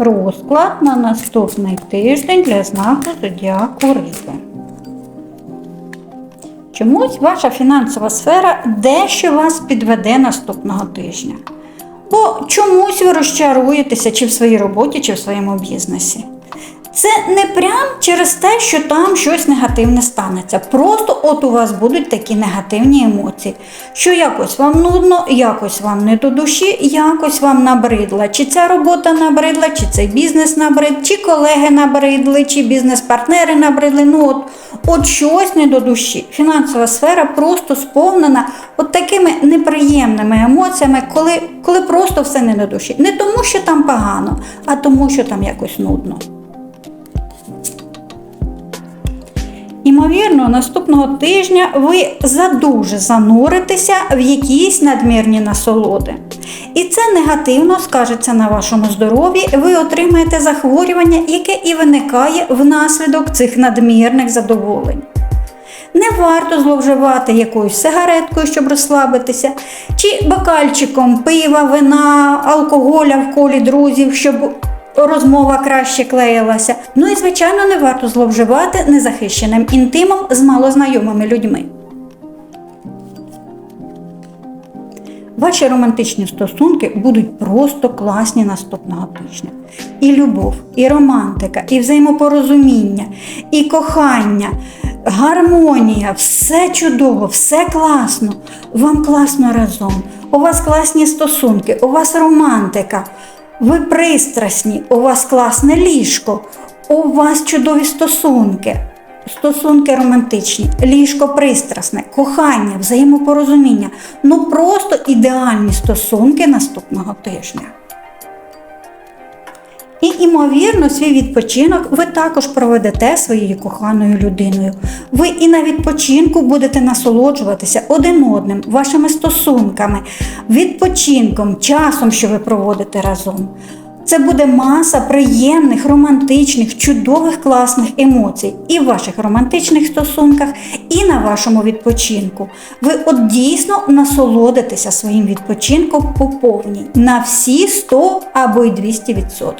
Розклад на наступний тиждень для знаку Зодіаку Риби. Чомусь ваша фінансова сфера дещо вас підведе наступного тижня. Бо чомусь ви розчаруєтеся чи в своїй роботі, чи в своєму бізнесі. Це не прям через те, що там щось негативне станеться. Просто от у вас будуть такі негативні емоції, що якось вам нудно, якось вам не до душі, якось вам набридла. Чи ця робота набридла, чи цей бізнес набрид, чи колеги набридли, чи бізнес-партнери набридли. Ну от, от щось не до душі. Фінансова сфера просто сповнена от такими неприємними емоціями, коли, коли просто все не до душі. Не тому, що там погано, а тому, що там якось нудно. Імовірно, наступного тижня ви задуже зануритеся в якісь надмірні насолоди. І це негативно скажеться на вашому здоров'ї. Ви отримаєте захворювання, яке і виникає внаслідок цих надмірних задоволень. Не варто зловживати якоюсь сигареткою, щоб розслабитися, чи бокальчиком пива, вина, алкоголя в колі друзів, щоб розмова краще клеїлася. Ну і, звичайно, не варто зловживати незахищеним інтимом з малознайомими людьми. Ваші романтичні стосунки будуть просто класні наступного тижня. І любов, і романтика, і взаємопорозуміння, і кохання, гармонія, все чудово, все класно. Вам класно разом. У вас класні стосунки, у вас романтика. Ви пристрасні, у вас класне ліжко, у вас чудові стосунки. Стосунки романтичні, ліжко пристрасне, кохання, взаємопорозуміння. Ну просто ідеальні стосунки наступного тижня. І, імовірно, свій відпочинок ви також проведете своєю коханою людиною. Ви і на відпочинку будете насолоджуватися один одним, вашими стосунками, відпочинком, часом, що ви проводите разом. Це буде маса приємних, романтичних, чудових, класних емоцій і в ваших романтичних стосунках, і на вашому відпочинку. Ви от дійсно насолодитеся своїм відпочинком по повній на всі 100 або й 200%.